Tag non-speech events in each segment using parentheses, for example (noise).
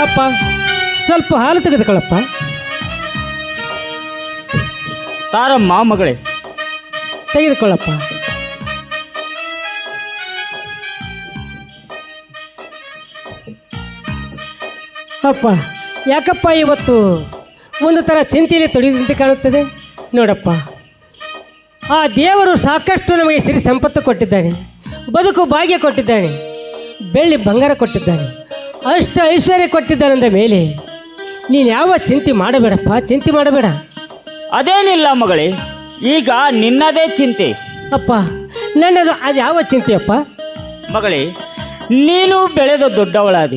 ಅಪ್ಪ ಸ್ವಲ್ಪ ಹಾಲು ತೆಗೆದುಕೊಳ್ಳಪ್ಪ. ತಾರಮ್ಮ ಮಗಳೇ. ತೆಗೆದುಕೊಳ್ಳಪ್ಪ. ಅಪ್ಪ ಯಾಕಪ್ಪ ಇವತ್ತು ಒಂದು ಥರ ಚಿಂತೆಯಲ್ಲಿ ತೊಡಗಿದಂತೆ ಕಾಣುತ್ತದೆ? ನೋಡಪ್ಪ ಆ ದೇವರು ಸಾಕಷ್ಟು ನಮಗೆ ಸಿರಿ ಸಂಪತ್ತು ಕೊಟ್ಟಿದ್ದಾನೆ ಬದುಕು ಭಾಗ್ಯ ಕೊಟ್ಟಿದ್ದಾನೆ ಬೆಳ್ಳಿ ಬಂಗಾರ ಕೊಟ್ಟಿದ್ದಾನೆ. ಅಷ್ಟು ಐಶ್ವರ್ಯ ಕೊಟ್ಟಿದ್ದಾನಂದ ಮೇಲೆ. ನೀನು ಯಾವ ಚಿಂತೆ ಮಾಡಬೇಡಪ್ಪ ಚಿಂತೆ ಮಾಡಬೇಡ. ಅದೇನಿಲ್ಲ ಮಗಳೇ ಈಗ ನಿನ್ನದೇ ಚಿಂತೆ. ಅಪ್ಪ ನನ್ನದು ಅದು ಯಾವ ಚಿಂತೆಯಪ್ಪ ಮಗಳೇ ನೀನು ಬೆಳೆದ ದೊಡ್ಡವಳಾದಿ.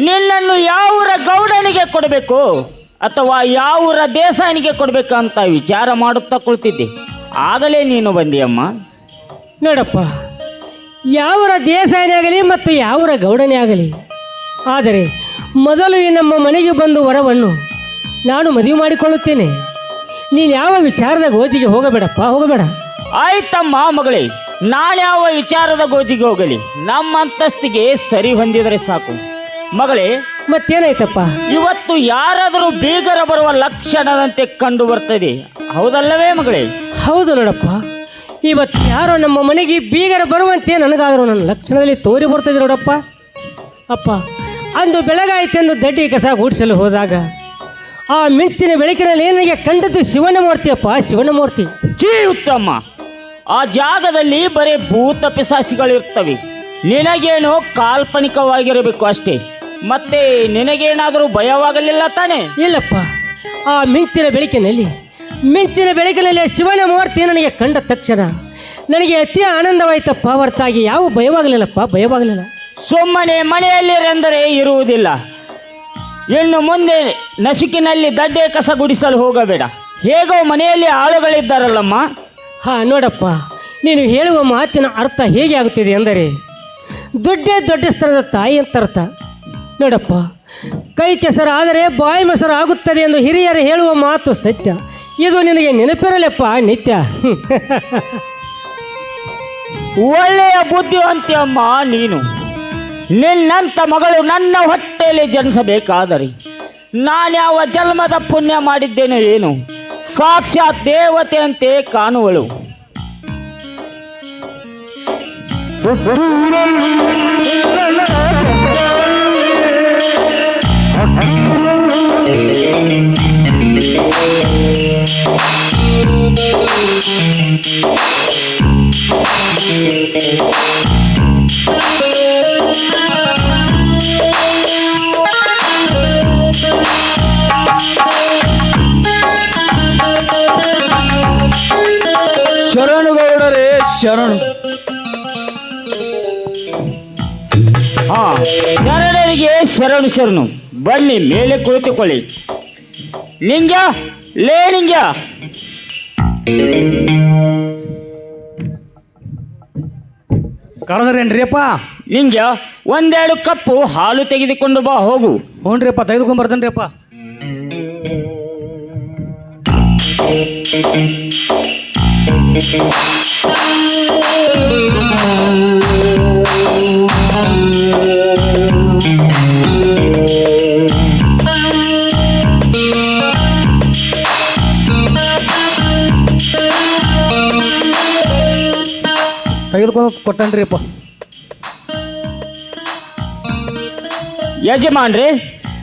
ನಿನ್ನನ್ನು ಯಾವೂರ ಗೌಡನಿಗೆ ಕೊಡಬೇಕು ಅಥವಾ ಯಾವೂರ ದೇಸಾಯನಿಗೆ ಕೊಡಬೇಕು ಅಂತ ವಿಚಾರ ಮಾಡುತ್ತಾ ಕುಳಿತಿದ್ದೆ. ಆಗಲೇ ನೀನು ಬಂದಿಯಮ್ಮ. ನೋಡಪ್ಪ ಯಾವರ ದೇಸಾಯನೇ ಆಗಲಿ ಮತ್ತು ಯಾವರ ಗೌಡನೇ ಆಗಲಿ ಆದರೆ ಮೊದಲು ಈ ನಮ್ಮ ಮನೆಗೆ ಬಂದು ವರವನ್ನು ನಾನು ಮದುವೆ ಮಾಡಿಕೊಳ್ಳುತ್ತೇನೆ. ನೀನು ಯಾವ ವಿಚಾರದ ಗೋಜಿಗೆ ಹೋಗಬೇಡಪ್ಪ ಹೋಗಬೇಡ. ಆಯ್ತಮ್ಮ ಮಗಳೇ ನಾನ್ಯಾವ ವಿಚಾರದ ಗೋಜಿಗೆ ಹೋಗಲಿ? ನಮ್ಮ ಅಂತಸ್ತಿಗೆ ಸರಿ ಹೊಂದಿದರೆ ಸಾಕು. ಮಗಳೇ ಮತ್ತೇನಾಯ್ತಪ್ಪ? ಇವತ್ತು ಯಾರಾದರೂ ಬೀಗರ ಬರುವ ಲಕ್ಷಣದಂತೆ ಕಂಡು ಬರ್ತದೆ. ಹೌದಲ್ಲವೇ ಮಗಳೇ? ಹೌದು ನೋಡಪ್ಪ. ಇವತ್ತು ಯಾರೋ ನಮ್ಮ ಮನೆಗೆ ಬೀಗರ ಬರುವಂತೆ ನನಗಾದರೂ ನನ್ನ ಲಕ್ಷಣದಲ್ಲಿ ತೋರಿ ಬರ್ತದೆ ನೋಡಪ್ಪ. ಅಪ್ಪ ಅಂದು ಬೆಳಗಾಯಿತೆಂದು ದಡ್ಡಿ ಕಸ ಗೂಡಿಸಲು ಹೋದಾಗ ಆ ಮಿಂಚಿನ ಬೆಳಕಿನಲ್ಲಿ ನನಗೆ ಕಂಡದ್ದು ಶಿವನ ಮೂರ್ತಿಯಪ್ಪ ಶಿವನ ಮೂರ್ತಿ ಚೀ ಹುಚ್ಚಮ್ಮ. ಆ ಜಾಗದಲ್ಲಿ ಬರೀ ಭೂತ ಪಿಸಾಸಿಗಳಿರ್ತವೆ ನಿನಗೇನೋ ಕಾಲ್ಪನಿಕವಾಗಿರಬೇಕು ಅಷ್ಟೇ. ಮತ್ತೆ ನಿನಗೇನಾದರೂ ಭಯವಾಗಲಿಲ್ಲ ತಾನೆ? ಇಲ್ಲಪ್ಪ. ಆ ಮಿಂಚಿನ ಬೆಳಕಿನಲ್ಲಿ ಮಿಂಚಿನ ಬೆಳಕಿನಲ್ಲಿ ಆ ಶಿವನ ಮೂರ್ತಿ ನನಗೆ ಕಂಡ ತಕ್ಷಣ ನನಗೆ ಅತಿ ಆನಂದವಾಯಿತಪ್ಪ ಹೊರತಾಗಿ ಯಾವ ಭಯವಾಗಲಿಲ್ಲಪ್ಪ ಭಯವಾಗಲಿಲ್ಲ. ಸುಮ್ಮನೆ ಮನೆಯಲ್ಲಿರೆಂದರೆ ಇರುವುದಿಲ್ಲ. ಇನ್ನು ಮುಂದೆ ನಸುಕಿನಲ್ಲಿ ದಡ್ಡೆ ಕಸ ಗುಡಿಸಲು ಹೋಗಬೇಡ. ಹೇಗೋ ಮನೆಯಲ್ಲಿ ಆಳುಗಳಿದ್ದಾರಲ್ಲಮ್ಮ. ಹಾ ನೋಡಪ್ಪ ನೀನು ಹೇಳುವ ಮಾತಿನ ಅರ್ಥ ಹೇಗೆ ಆಗುತ್ತಿದೆ ಎಂದರೆ ದೊಡ್ಡ ದೊಡ್ಡ ಸ್ಥಳದ ತಾಯಿ ಅಂತ ಅರ್ಥ ನೋಡಪ್ಪ ಕೈ ಕೆಸರು ಆದರೆ ಬಾಯಿ ಮೊಸರು ಆಗುತ್ತದೆ ಎಂದು ಹಿರಿಯರು ಹೇಳುವ ಮಾತು ಸತ್ಯ. ಇದು ನಿನಗೆ ನೆನಪಿರಲಪ್ಪ ನಿತ್ಯ. (laughs) ಒಳ್ಳೆಯ ಬುದ್ಧಿವಂತಿಯಮ್ಮ ನೀನು. ನಿನ್ನಂಥ ಮಗಳು ನನ್ನ ಹೊಟ್ಟೆಯಲ್ಲಿ ಜನಿಸಬೇಕಾದರೆ ನಾನ್ಯಾವ ಜನ್ಮದ ಪುಣ್ಯ ಮಾಡಿದ್ದೇನೆ ಏನು? ಸಾಕ್ಷಾತ್ ದೇವತೆಯಂತೆ ಕಾಣುವಳು. (laughs) (laughs) ಶರಣು ಬನ್ನಿ ಮೇಲೆ ಕುಳಿತುಕೊಳ್ಳಿ. ನಿಂಗ ಲೇ ನಿಂಗ ಕಳದ್ರೇನ್ರಿಯಪ್ಪ? ನಿಂಗ ಒಂದೆರಡು ಕಪ್ಪು ಹಾಲು ತೆಗೆದುಕೊಂಡು ಬಾ ಹೋಗು. ಹ್ಞೂನ್ರಿಯಪ್ಪ ತೆಗೆದುಕೊಂಡು ಬರ್ತೇನ್ರಿಯಪ್ಪ. ತೆಗೆದುಕೊಂಡು ಕೊಟ್ಟನ್ರಿಯಪ್ಪ ಯಜಮಾನ್ರಿ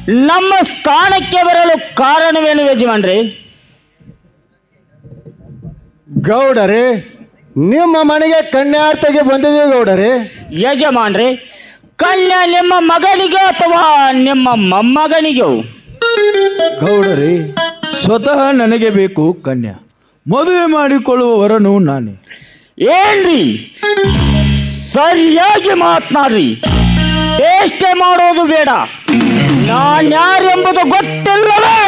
ನಮ್ಮ ಸ್ಥಾನಕ್ಕೆ ಬರಲು ಕಾರಣವೇನು ಯಜಮಾನ್ರಿ? ಗೌಡರೇ ನಿಮ್ಮ ಮನೆಗೆ ಕನ್ಯಾರ್ಥಗೆ ಬಂದಿದೆ ಗೌಡರೇ. ಯಜಮಾನ್ರಿ ಕನ್ಯಾ ನಿಮ್ಮ ಮಗನಿಗೆ ಅಥವಾ ನಿಮ್ಮ ಮೊಮ್ಮಗನಿಗೆ? ಗೌಡರೇ ಸ್ವತಃ ನನಗೆ ಬೇಕು ಕನ್ಯಾ. ಮದುವೆ ಮಾಡಿಕೊಳ್ಳುವವರನು ನಾನೇ. ಏನ್ರಿ? ಸರಿಯಾಗಿ ಮಾತನಾಡ್ರಿ. ಎಷ್ಟೆ ಮಾಡೋದು ಬೇಡ. ನಾನು ಯಾರೆಂಬುದು ಗೊತ್ತಿಲ್ಲವೇ.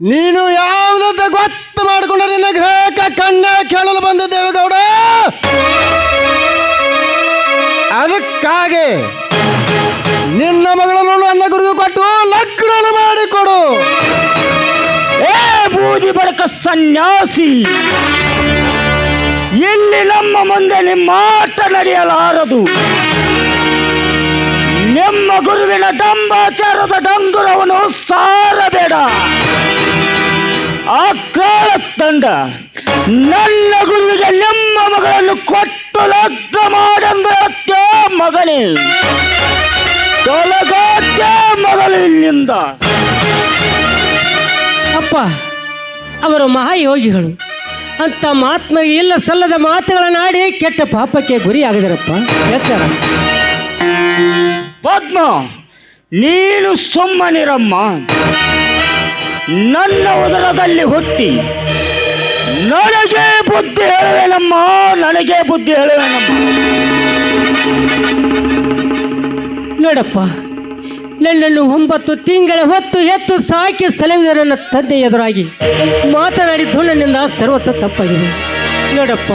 ನೀನು ಯಾವುದಂತ ಗೊತ್ತು ಮಾಡಿಕೊಂಡು ನಿನ್ನ ಗ್ರಹಕ ಕಣ್ಣ ಕೇಳಲು ಬಂದ ದೇವೇಗೌಡ ಅದಕ್ಕಾಗಿ ಸನ್ಯಾಸಿ. ಇಲ್ಲಿ ನಮ್ಮ ಮುಂದೆ ನಿಮ್ಮ ಆಟ ನಡೆಯಲಾರದು. ನಿಮ್ಮ ಗುರುವಿನ ಡಂಬಾಚಾರದ ಡಂಗುರವನ್ನು ಸಾರಬೇಡ. ಆ ಕಾಲ ತಂಡ ನನ್ನ ಗುರುವಿಗೆ ನಿಮ್ಮ ಮಗಳನ್ನು ಕೊಟ್ಟು ಲಗ್ನ ಮಾಡಂದ್ರೆ ಮಗನೇ. ತೊಲಗಾಚ ಮಗಳು ಇಲ್ಲಿಂದ ಅಪ್ಪ ಅವರು ಮಹಾಯೋಗಿಗಳು. ಅಂತ ಮಾತ್ಮ ಇಲ್ಲ ಸಲ್ಲದ ಮಾತುಗಳನ್ನಾಡಿ ಕೆಟ್ಟ ಪಾಪಕ್ಕೆ ಗುರಿಯಾಗದರಪ್ಪ. ಲೆಕ್ಕ ಪದ್ಮ ನೀನು ಸುಮ್ಮನಿರಮ್ಮ. ನನ್ನ ಉದರದಲ್ಲಿ ಹುಟ್ಟಿ. ನನಗೆ ಬುದ್ಧಿ ಹೇಳುವೆನಮ್ಮ ನನಗೆ ಬುದ್ಧಿ ಹೇಳುವೆನಮ್ಮ. ನೋಡಪ್ಪ ನನ್ನನ್ನು ಒಂಬತ್ತು ತಿಂಗಳ ಹೊತ್ತು ಎತ್ತು ಸಾಕಿ ಸಲಹಿದ ನನ್ನ ತಂದೆ ಎದುರಾಗಿ ಮಾತನಾಡಿದ್ದು ನನ್ನಿಂದ ಸರ್ವತ್ತ ತಪ್ಪಾಗಿದೆ. ನೋಡಪ್ಪ,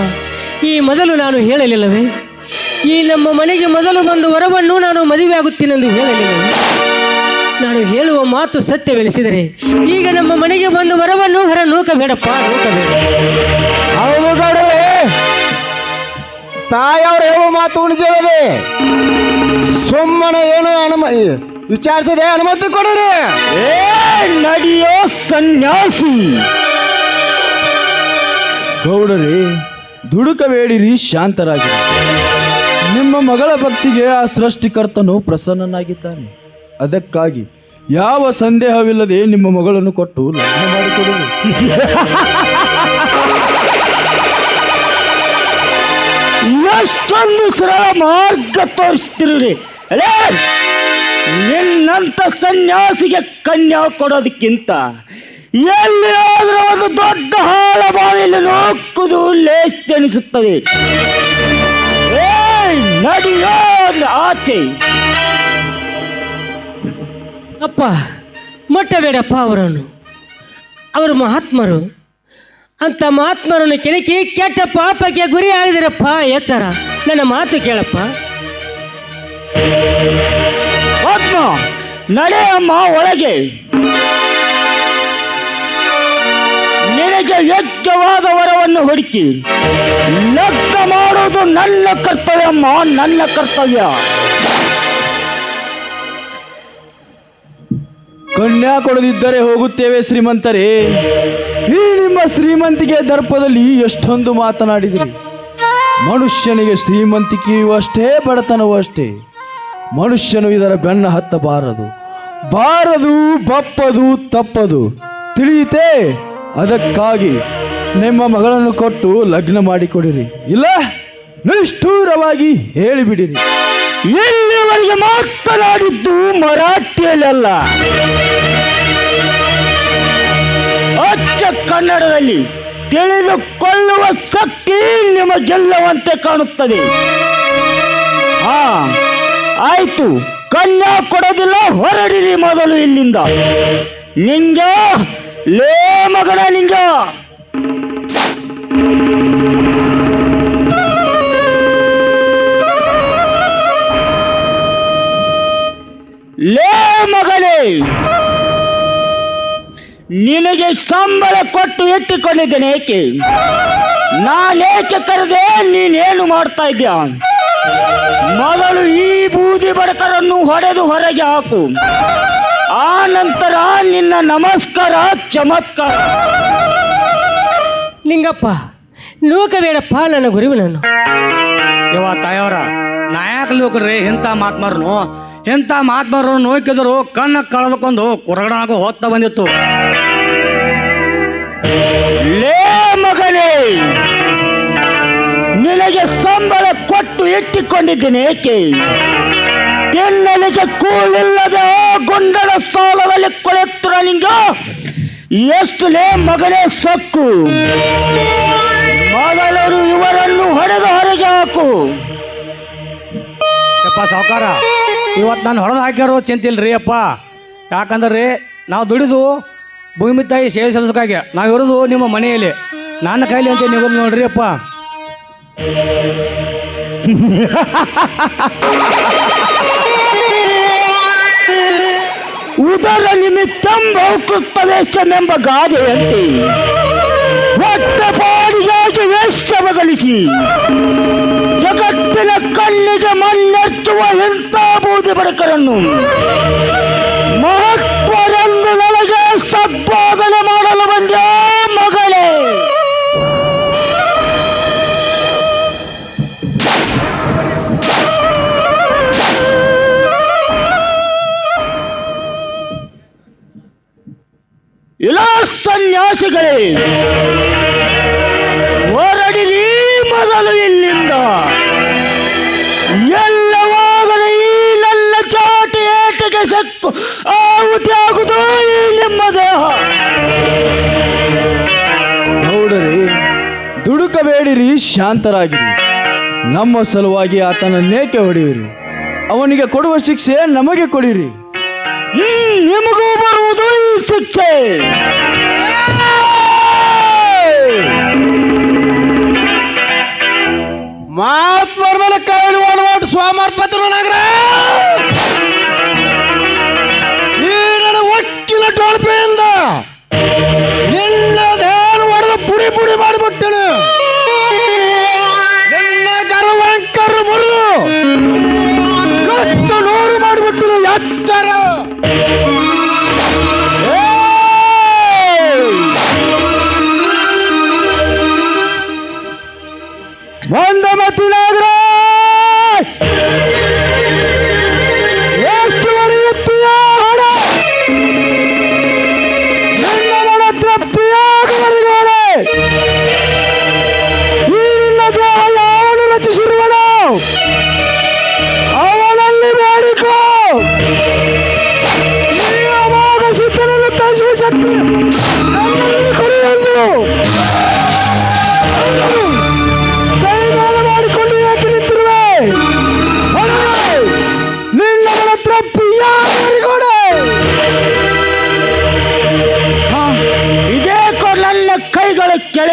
ಈ ಮೊದಲು ನಾನು ಹೇಳಲಿಲ್ಲವೇ? ಈ ನಮ್ಮ ಮನೆಗೆ ಮೊದಲು ಬಂದು ವರವನ್ನು ನಾನು ಮದುವೆ ಆಗುತ್ತೀನೆಂದು ಹೇಳಲಿಲ್ಲವೇ? ನಾನು ಹೇಳುವ ಮಾತು ಸತ್ಯವೆನಿಸಿದರೆ ಈಗ ನಮ್ಮ ಮನೆಗೆ ಬಂದು ವರವನ್ನು ಹೊರ ನೂಕಬೇಡಪ್ಪ, ನೂಕಬೇಡ. ತಾಯಿಯವ್ರು ಹೇಳುವ ಮಾತು ನಿಜವೇ ಸುಮ್ಮನೆ ಏನು ಅನುಮ ವಿಚಾರಿಸದೆ ಅನುಮತಿ ಕೊಡಿರಿ. ಏ ನಡಿಯೋ ಸನ್ಯಾಸಿ. ಗೌಡರೇ ದುಡುಕಬೇಡಿರಿ ಶಾಂತರಾಗಿ ನಿಮ್ಮ ಮಗಳ ಭಕ್ತಿಗೆ ಆ ಸೃಷ್ಟಿಕರ್ತನು ಪ್ರಸನ್ನನಾಗಿದ್ದಾನೆ. ಅದಕ್ಕಾಗಿ ಯಾವ ಸಂದೇಹವಿಲ್ಲದೆ ನಿಮ್ಮ ಮಗಳನ್ನು ಕೊಟ್ಟು ಲಗ್ನ ಮಾಡಿಕೊಡುವುದು ಎಷ್ಟೊಂದು ಸರಳ ಮಾರ್ಗ ತೋರಿಸ್ತಿರಿ ಅಲೇ! ನಿನ್ನಂತ ಸನ್ಯಾಸಿಗೆ ಕನ್ಯಾ ಕೊಡೋದಕ್ಕಿಂತ ಎಲ್ಲಿಯಾದರೂ ಒಂದು ದೊಡ್ಡ ಹಾಳ ಬಾವಿಯಲ್ಲಿ ನೋಕ್ಕುದು ಏಯ್, ನಡಿಯೋ ಆಚೆ. ಅಪ್ಪ ಮುಟ್ಟಬೇಡಪ್ಪ ಅವರನ್ನು. ಅವರು ಮಹಾತ್ಮರು. ಅಂತ ಮಹಾತ್ಮರನ್ನು ಕೆಣಕಿ ಕೆಟ್ಟ ಪಾಪಕ್ಕೆ ಗುರಿ ಆಗಿದಿರಪ್ಪ ಎಚ್ಚರ. ನನ್ನ ಮಾತು ಕೇಳಪ್ಪ. ಪದ್ಮ ನಡೆಯಮ್ಮ ಒಳಗೆ. ನಿನಗೆ ಯೋಗ್ಯವಾದ ವರವನ್ನು ಹುಡುಕಿ. ಲಗ್ನ ಮಾಡುವುದು ನನ್ನ ಕರ್ತವ್ಯಮ್ಮ ನನ್ನ ಕರ್ತವ್ಯ. ಕನ್ಯಾ ಕೊಡದಿದ್ದರೆ ಹೋಗುತ್ತೇವೆ ಶ್ರೀಮಂತರೇ. ಈ ನಿಮ್ಮ ಶ್ರೀಮಂತಿಕೆ ದರ್ಪದಲ್ಲಿ ಎಷ್ಟೊಂದು ಮಾತನಾಡಿದಿರಿ. ಮನುಷ್ಯನಿಗೆ ಶ್ರೀಮಂತಿಕೆಯೂ ಅಷ್ಟೇ, ಬಡತನವೂ ಅಷ್ಟೇ. ಮನುಷ್ಯನು ಇದರ ಬೆನ್ನ ಹತ್ತಬಾರದು. ಬಾರದು, ಬಪ್ಪದು, ತಪ್ಪದು. ತಿಳಿಯಿತೇ? ಅದಕ್ಕಾಗಿ ನಿಮ್ಮ ಮಗಳನ್ನು ಕೊಟ್ಟು ಲಗ್ನ ಮಾಡಿಕೊಡಿರಿ. ಇಲ್ಲ, ನಿಷ್ಠೂರವಾಗಿ ಹೇಳಿಬಿಡಿರಿ. ಇಲ್ಲಿವರೆಗೆ ಮಾತನಾಡಿದ್ದು ಮರಾಠಿಯಲ್ಲ ಅಚ್ಚ ಕನ್ನಡದಲ್ಲಿ ತಿಳಿದುಕೊಳ್ಳುವ ಶಕ್ತಿ ನಿಮಗೆಲ್ಲವಂತೆ ಕಾಣುತ್ತದೆ. ಹಾ ಆಯ್ತು, ಕನ್ಯಾ ಕೊಡೋದಿಲ್ಲ, ಹೊರಡಿರಿ ಮೊದಲು ಇಲ್ಲಿಂದ. ನಿಂಗ, ಲೇ ಮಗನ ನಿಂಗ. ಲೇ ಮಗನೇ, ನಿನಗೆ ಸಂಬಳ ಕೊಟ್ಟು ಇಟ್ಟುಕೊಂಡಿದ್ದೇನೆ ಏಕೆ? ನಾನೇಕೆ ಕರೆದೆ, ನೀನೇನು ಮಾಡ್ತಾ ಇದ್ಯಾ ಮೊದಲು ಈ ಬೂದಿ ಬಡಕರನ್ನು ಹೊಡೆದು ಹೊರಗೆ ಹಾಕು. ಆ ನಂತರ ನಿನ್ನ ನಮಸ್ಕಾರ ಚಮತ್ಕಾರ. ಲಿಂಗಪ್ಪ ಲೋಕವೇಡಪ್ಪ ನನ್ನ ಗುರುವಿನನ್ನು ಯವ್ವ ತಾಯವ್ರ ನಾಯಕ ಲೋಕ್ರಿ ಇಂಥ ಮಾತ್ಮಾರನು. ಎಂಥ ಮಾತ್ಮಾರು ನೋಯ್ಕಿದ್ರು ಕಣ್ಣ ಕಳೆದುಕೊಂಡು ಆಗೋ ಹೋಗ್ತಾ ಬಂದಿತ್ತು. ಲೇ ಮಗನೇ ನಿನಗೆ ಸಂಬಳ ಕೊಟ್ಟು ಇಟ್ಟುಕೊಂಡಿದ್ದೇನೆ ಏಕೆ? ತಿನ್ನಲಿಕ್ಕೆ ಕೂಳಿಲ್ಲದೆ ಗುಂಡನ ಸಾಲದಲ್ಲಿ ಕೊಳೆತ್ರ ನಿಂಗ, ಎಷ್ಟು ಲೇ ಮಗನೇ ಸೊಕ್ಕು. ಮೊದಲರು ಇವರನ್ನು ಹೊಡೆದು ಹೊರಗೆ ಹಾಕು. ಯಪ್ಪ ಸಾವುಕಾರ ಇವತ್ತು ನಾನು ಹೊಡೆದು ಹಾಕ್ಯಾರೋ ಚಿಂತಿಲ್ರಿ ಅಪ್ಪ. ಯಾಕಂದ್ರೆ ನಾವು ದುಡಿದು ಭೂಮಿ ತಾಯಿ ಸೇವೆ ಸಲ್ಲಿಸೋಕಾಗಿ ನಾವು ಇರೋದು ನಿಮ್ಮ ಮನೆಯಲ್ಲಿ. ನನ್ನ ಕೈಲಿ ಅಂತ ನೀವು ನೋಡ್ರಿ ಅಪ್ಪ. ಉದರ ನಿಮಿತ್ತಂ ಬಹುಕೃತವೇಶಮೆಂಬ ಗಾದೆಯಂತೆ ಹೊಟ್ಟೆ ಪಾಡಿಗಾಗಿ ವೇಷ ಬದಲಿಸಿ ಜಗತ್ತಿನ ಕಣ್ಣಿಗೆ ಮಣ್ಣೆಚ್ಚುವ ಎಂಥ ಬೂದಿ ಬಡಕರನ್ನು ಮಹತ್ವರೆಂದು ನನಗೆ ಸದ್ಭಾವನೆ ಮಾಡಲು ಬಂದ ಸನ್ಯಾಸಿಗಳೇ, ಹೊರಡಿರಿ ಮೊದಲು ಇಲ್ಲಿಂದ. ಎಲ್ಲವಾಗಲಿ ಈ ನನ್ನ ಚಾಟಿ ಏಟಿಗೆ ಸತ್ತು ಆಹುತಿ ಈ ನಿಮ್ಮ ದೇಹ. ಗೌಡರಿ, ದುಡುಕಬೇಡಿರಿ, ಶಾಂತರಾಗಿರಿ. ನಮ್ಮ ಸಲುವಾಗಿ ಆತನ ನೇಕೆ ಹೊಡೆಯಿರಿ ಅವನಿಗೆ ಕೊಡುವ ಶಿಕ್ಷೆ ನಮಗೆ ಕೊಡಿರಿ. ಹ್ಮ್ ನಿಮಗೂ ಬರುವುದು ಈ ಶಿಕ್ಷೆ ಮಹಾತ್ಮರ ಮೇಲೆ ಕೈ ಓಡವಾಡು ಸ್ವಾಮರ್ಪತರು ನಗರ ಈ ನನ್ನ ಒಕ್ಕಿನ ಟೋಳ್ಪೆಯಿಂದ ಮಾಡಿಬಿಟ್ಟನು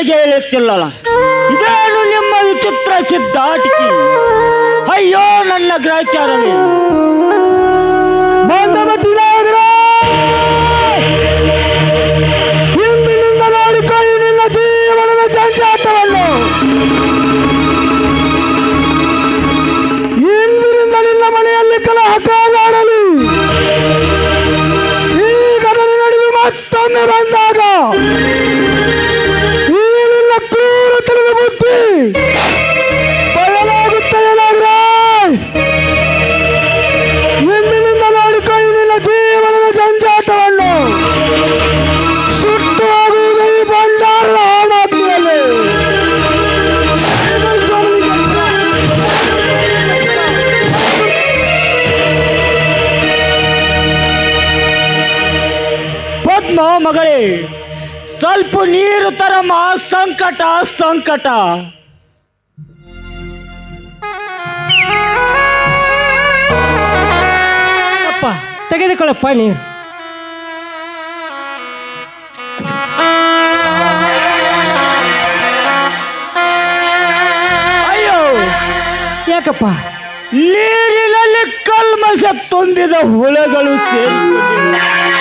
ಇಳುತ್ತಿಲ್ಲಲ್ಲ ಇದೇನು ನಿಮ್ಮ ವಿಚಿತ್ರ ಸಿದ್ಧಾಟಿಕೆ ಅಯ್ಯೋ ನನ್ನ ಗ್ರಹಚಾರವೇ ಮಂದಮತಿನಾದ್ರ ಸ್ವಲ್ಪ ನೀರು ತರಮ್ಮ, ಸಂಕಟ ಸಂಕಟ. ಅಪ್ಪ, ತೆಗೆದುಕೊಳ್ಳಪ್ಪ ನೀರು. ಅಯ್ಯೋ, ಯಾಕಪ್ಪ? ನೀರಿನಲ್ಲಿ ಕಲ್ಮಶ ತುಂಬಿದ ಹುಳಗಳು ಸೇರಿಕೊಂಡಿವೆ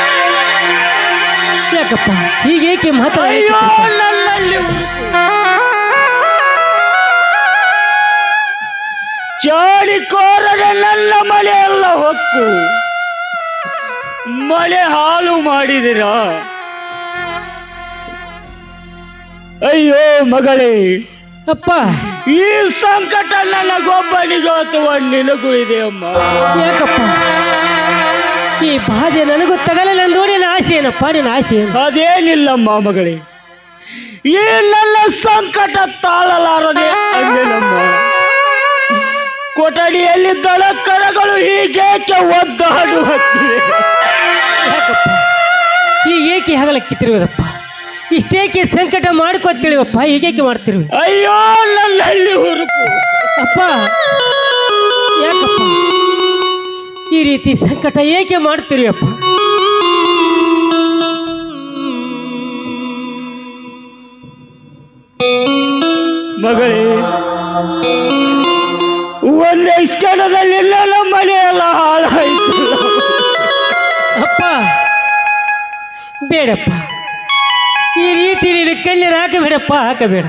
ಯಾಕಪ್ಪ ಈಗ ಮಾತಾಡ ಮಾತ್ರ ನನ್ನಲ್ಲಿ ನನ್ನ ಚಾಡಿಕೋರರೆ ನನ್ನ ಮನೆಯೆಲ್ಲ ಹೊಕ್ಕು. ಮಳೆ ಹಾಳು ಮಾಡಿದಿರ? ಅಯ್ಯೋ ಮಗಳೇ ಅಪ್ಪ. ಈ ಸಂಕಟ ನನಗೊಬ್ಬನಿಗೂ ಅಥವಾ ನಿನಗೂ ಇದೆ ಅಮ್ಮ. ಯಾಕಪ್ಪ? ಈ ಬಾಧೆ ನನಗೂ ತಗಲಲೆಂದು ನಿನ್ನ ಆಸೆ ಏನಪ್ಪ ನಿನ್ನ ಆಸೆ ಏನು ಅದೇನಿಲ್ಲಮ್ಮ ಮಗಳೇ ಈ ನನ್ನ ಸಂಕಟ ತಾಳಲಾರದೆ ಕೊಠಡಿಯಲ್ಲಿ ಕೊಠಡಿಯಲ್ಲಿ ದಳಕರಗಳು ಹೀಗೇಕೆ ಒದ್ದಾಡು ಹತ್ತಿವೆ? ಯಾಕಪ್ಪ? ಈಗ ಏಕೆ ಹಗಲಕ್ಕಿತ್ತಿರುವುದಪ್ಪ ಇಷ್ಟೇಕೆ ಸಂಕಟ ಮಾಡ್ಕೊತಿಳಿವಪ್ಪ ಹೀಗೇಕೆ ಮಾಡ್ತಿರುವೆ? ಅಯ್ಯೋ ನನ್ನಲ್ಲಿ ಹುರುಪು. ಅಪ್ಪ ಯಾಕಪ್ಪ? ಈ ರೀತಿ ಸಂಕಟ ಏಕೆ ಮಾಡ್ತೀರಿ ಅಪ್ಪ? ಮಗಳೇ ಒಂದೇ ಕ್ಷಣದಲ್ಲಿ ಮನೆಯೆಲ್ಲ ಹಾಳಾಯ್ತು. ಅಪ್ಪ ಬೇಡಪ್ಪ. ಈ ರೀತಿ ನೀನು ಕಣ್ಣೀರು ಹಾಕಬೇಡಪ್ಪ ಹಾಕಬೇಡ.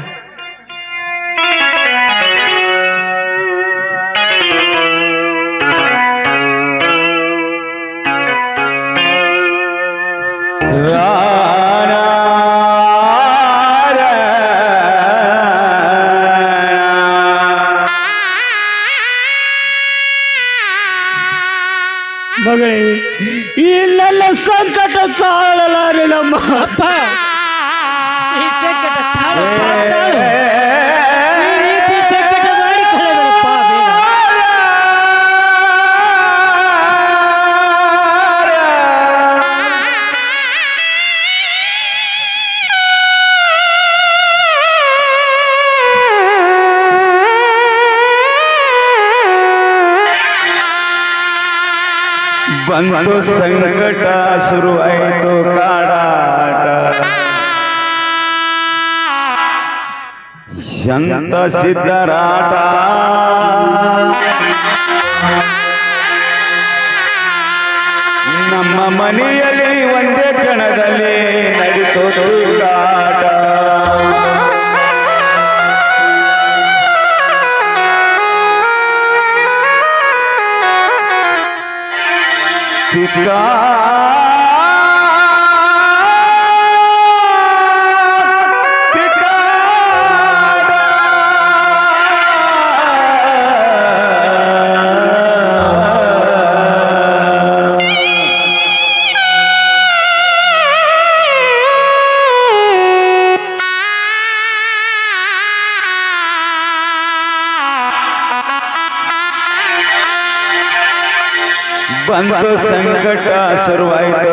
ಬಂತು ಸಂಕಟ ಶುರುವಾಯಿತು ಕಾಡಾಟ. ಶಂತ ಸಿದ್ಧರಾಟ. ನಮ್ಮ ಮನೆಯಲ್ಲಿ ಒಂದೇ ಕಣದಲ್ಲಿ ನಡೀತು Sita ಬಂತು ಸಂಕಟ ಶುರುವಾಯಿತು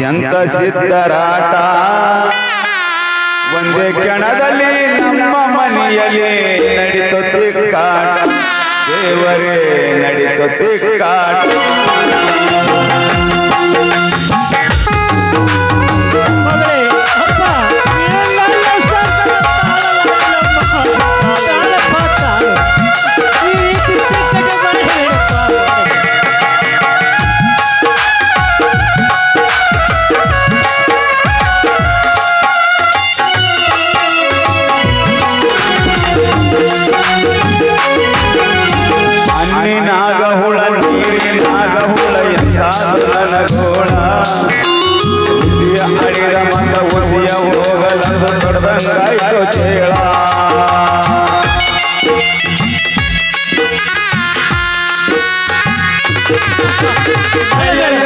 ಎಂತ ಸಿದ್ಧರಾಟ ಒಂದೇ ಕ್ಷಣದಲ್ಲಿ ನಮ್ಮ ಮನೆಯಲ್ಲಿ ನಡೀತು ತಿಕ್ಕಾಟ. ದೇವರೇ ನಡೀತು ತಿಕ್ಕಾಟ. रंगराई को छेड़ा Hey, hey, hey.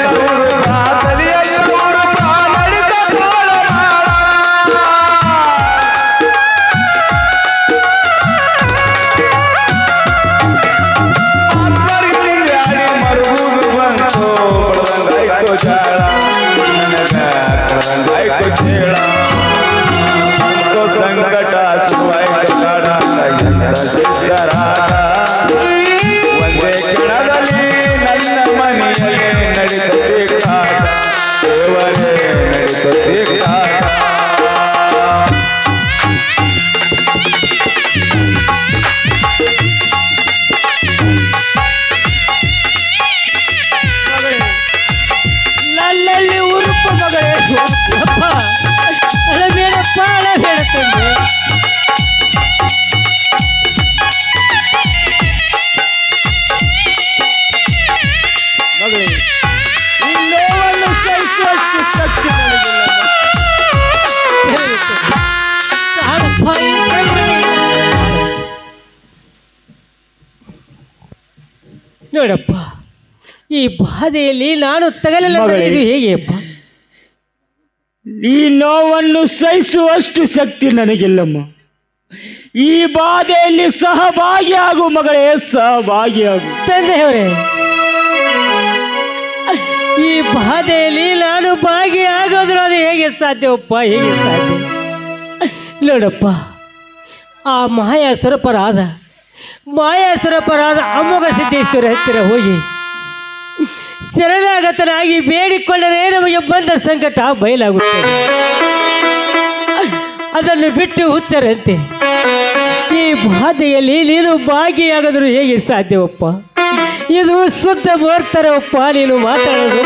Santa ಬಾಧೆಯಲ್ಲಿ ನಾನು ತಗಲಿಲ್ಲ ಮಗಳೇ. ಇದು ಹೇಗೆ ಅಪ್ಪ? ಈ ನೋವನ್ನು ಸಹಿಸುವಷ್ಟು ಶಕ್ತಿ ನನಗಿಲ್ಲಮ್ಮ. ಈ ಬಾಧೆಯಲ್ಲಿ ಸಹಭಾಗಿಯಾಗು ಮಗಳೇ ಸಹಭಾಗಿಯಾಗು. ತಂದೆಯವರೇ ಈ ಬಾಧೆಯಲ್ಲಿ ನಾನು ಭಾಗಿಯಾಗೋದ್ರು ಅದು ಹೇಗೆ ಸಾಧ್ಯವಪ್ಪ ಹೇಗೆ ಸಾಧ್ಯ? ನೋಡಪ್ಪ ಆ ಮಾಯಾ ಸ್ವರೂಪರಾದ ಮಾಯಾ ಸ್ವರೂಪರಾದ ಅಮೋಘ ಸಿದ್ದೇಶ್ವರ ಹತ್ತಿರ ಹೋಗಿ ಶರಣಾಗತನಾಗಿ ಬೇಡಿಕೊಂಡರೆ ನಮಗೆ ಬಂದ ಸಂಕಟ ಬಯಲಾಗುತ್ತದೆ. ಅದನ್ನು ಬಿಟ್ಟು ಹುಚ್ಚರಂತೆ. ಈ ಬಾಧೆಯಲ್ಲಿ ನೀನು ಭಾಗಿಯಾಗದರೂ ಹೇಗೆ ಸಾಧ್ಯವಪ್ಪ? ಇದು ಶುದ್ಧ ಮೂರ್ತರವಪ್ಪ ನೀನು ಮಾತಾಡೋದು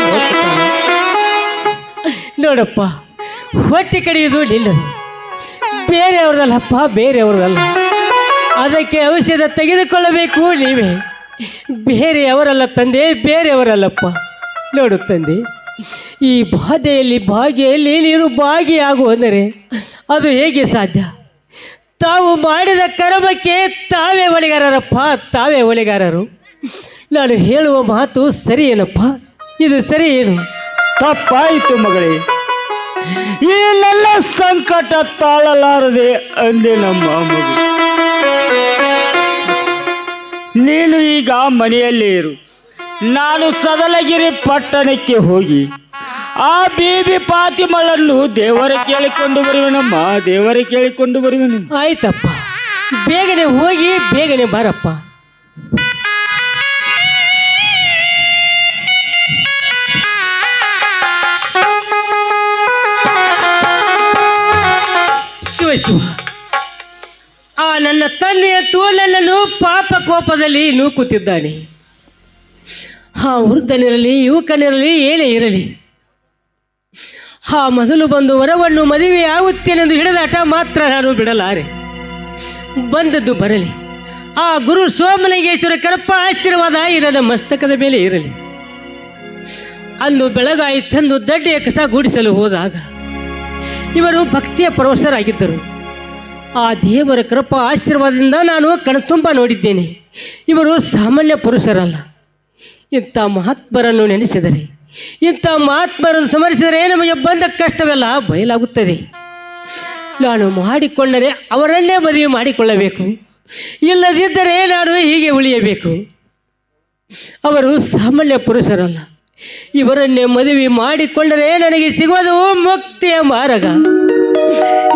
ನೋಡಪ್ಪ, ಹೊಟ್ಟೆ ಕಡಿಯೋದು ನಿಲ್ಲದು ಬೇರೆಯವ್ರದಲ್ಲಪ್ಪ ಬೇರೆಯವ್ರದಲ್ಲ ಅದಕ್ಕೆ ಔಷಧ ತೆಗೆದುಕೊಳ್ಳಬೇಕು ನೀವೇ. ಬೇರೆಯವರಲ್ಲ ತಂದೆ, ಬೇರೆಯವರಲ್ಲಪ್ಪ. ನೋಡು ತಂದೆ, ಈ ಬಾಧೆಯಲ್ಲಿ ಭಾಗಿಯಲ್ಲಿ ನೀನು ಭಾಗಿಯಾಗುವಂದರೆ ಅದು ಹೇಗೆ ಸಾಧ್ಯ? ತಾವು ಮಾಡಿದ ಕರ್ಮಕ್ಕೆ ತಾವೇ ಹೊಣೆಗಾರರಪ್ಪ, ತಾವೇ ಹೊಣೆಗಾರರು. ನಾನು ಹೇಳುವ ಮಾತು ಸರಿ ಏನಪ್ಪ ಇದು ಸರಿ ಏನು ತಪ್ಪಾಯಿತು ಮಗಳೇ. ಈ ನನ್ನ ಸಂಕಟ ತಾಳಲಾರದೆ ಅಂದೆ ನಮ್ಮ ಮಗು ನೀನು ಈಗ ಮನೆಯಲ್ಲೇ ಇರು ನಾನು ಸದಲಗಿರಿ ಪಟ್ಟಣಕ್ಕೆ ಹೋಗಿ. ಆ ಬೀಬಿ ಪಾತಿಮಳನ್ನು ದೇವರ ಕೇಳಿಕೊಂಡು ಬರುವೆನಮ್ಮ ದೇವರ ಕೇಳಿಕೊಂಡು ಬರುವೆನು. ಆಯ್ತಪ್ಪ. ಬೇಗನೆ ಹೋಗಿ, ಬೇಗನೆ ಬರಪ್ಪ. ಶಿವ ಶಿವ. ಆ ನನ್ನ ತಂದೆಯ ತೋಲನನ್ನು ಪಾಪ ಕೋಪದಲ್ಲಿ ನೂಕುತ್ತಿದ್ದಾನೆ. ಆ ವೃದ್ಧನಿರಲಿ, ಯುವಕನಿರಲಿ ಏನೇ ಇರಲಿ. ಆ ಮೊದಲು ಬಂದು ವರವನ್ನು ಮದುವೆ ಆಗುತ್ತೇನೆಂದು ಹಿಡಿದಾಟ ಮಾತ್ರ ನಾನು ಬಿಡಲಾರೆ. ಬಂದದ್ದು ಬರಲಿ. ಆ ಗುರು ಸೋಮಲಿಂಗೇಶ್ವರ ಕರಪ್ಪ ಆಶೀರ್ವಾದ ಈ ನನ್ನ ಮಸ್ತಕದ ಮೇಲೆ ಇರಲಿ. ಅಂದು ಬೆಳಗಾಯಿತೆಂದು ದಡ್ಡೆಯ ಕಸ ಗೂಡಿಸಲು ಹೋದಾಗ ಇವರು ಭಕ್ತಿಯ ಪರವಶರಾಗಿದ್ದರು. ಆ ದೇವರ ಕೃಪಾ ಆಶೀರ್ವಾದದಿಂದ ನಾನು ಕಣ್ತುಂಬ ನೋಡಿದ್ದೇನೆ. ಇವರು ಸಾಮಾನ್ಯ ಪುರುಷರಲ್ಲ. ಇಂಥ ಮಹಾತ್ಮರನ್ನು ನೆನೆಸಿದರೆ, ಇಂಥ ಮಹಾತ್ಮರನ್ನು ಸ್ಮರಿಸಿದರೆ ನಮಗೆ ಬಂದ ಕಷ್ಟವೆಲ್ಲ ಬಯಲಾಗುತ್ತದೆ. ನಾನು ಮಾಡಿಕೊಂಡರೆ ಅವರನ್ನೇ ಮದುವೆ ಮಾಡಿಕೊಳ್ಳಬೇಕು. ಇಲ್ಲದಿದ್ದರೆ ನಾನು ಹೀಗೆ ಉಳಿಯಬೇಕು. ಅವರು ಸಾಮಾನ್ಯ ಪುರುಷರಲ್ಲ. ಇವರನ್ನೇ ಮದುವೆ ಮಾಡಿಕೊಂಡರೆ ನನಗೆ ಸಿಗುವುದು ಮುಕ್ತಿಯ ಮಾರ್ಗ.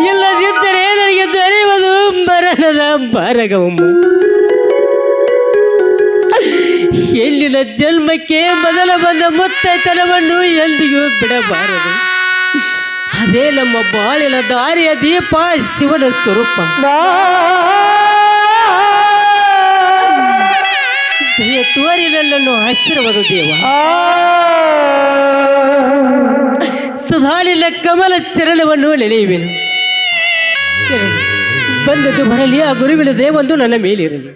ಇಲ್ಲದಿ ಮರಣದ ಮಾರ್ಗವಮ್ಮ ಎಲ್ಲಿನ ಜನ್ಮಕ್ಕೆ ಮೊದಲ ಬಂದ ಮುತ್ತೈತನವನ್ನು ಎಂದಿಗೂ ಬಿಡಬಾರದು. ಅದೇ ನಮ್ಮ ಬಾಳಿನ ದಾರಿಯ ದೀಪ ಶಿವನ ಸ್ವರೂಪ. ತೋರಿ ನನ್ನನ್ನು ಆಶೀರ್ವಾದ ದೇವ. ಸುಧಾಳಿನ ಕಮಲ ಚರಣವನ್ನು ನೆನೆಯುವೆನು. ಬಂದದ್ದು ಬರಲಿ ಆ ಗುರುವಿನ ದೇವೊಂದು ನನ್ನ ಮೇಲಿರಲಿ.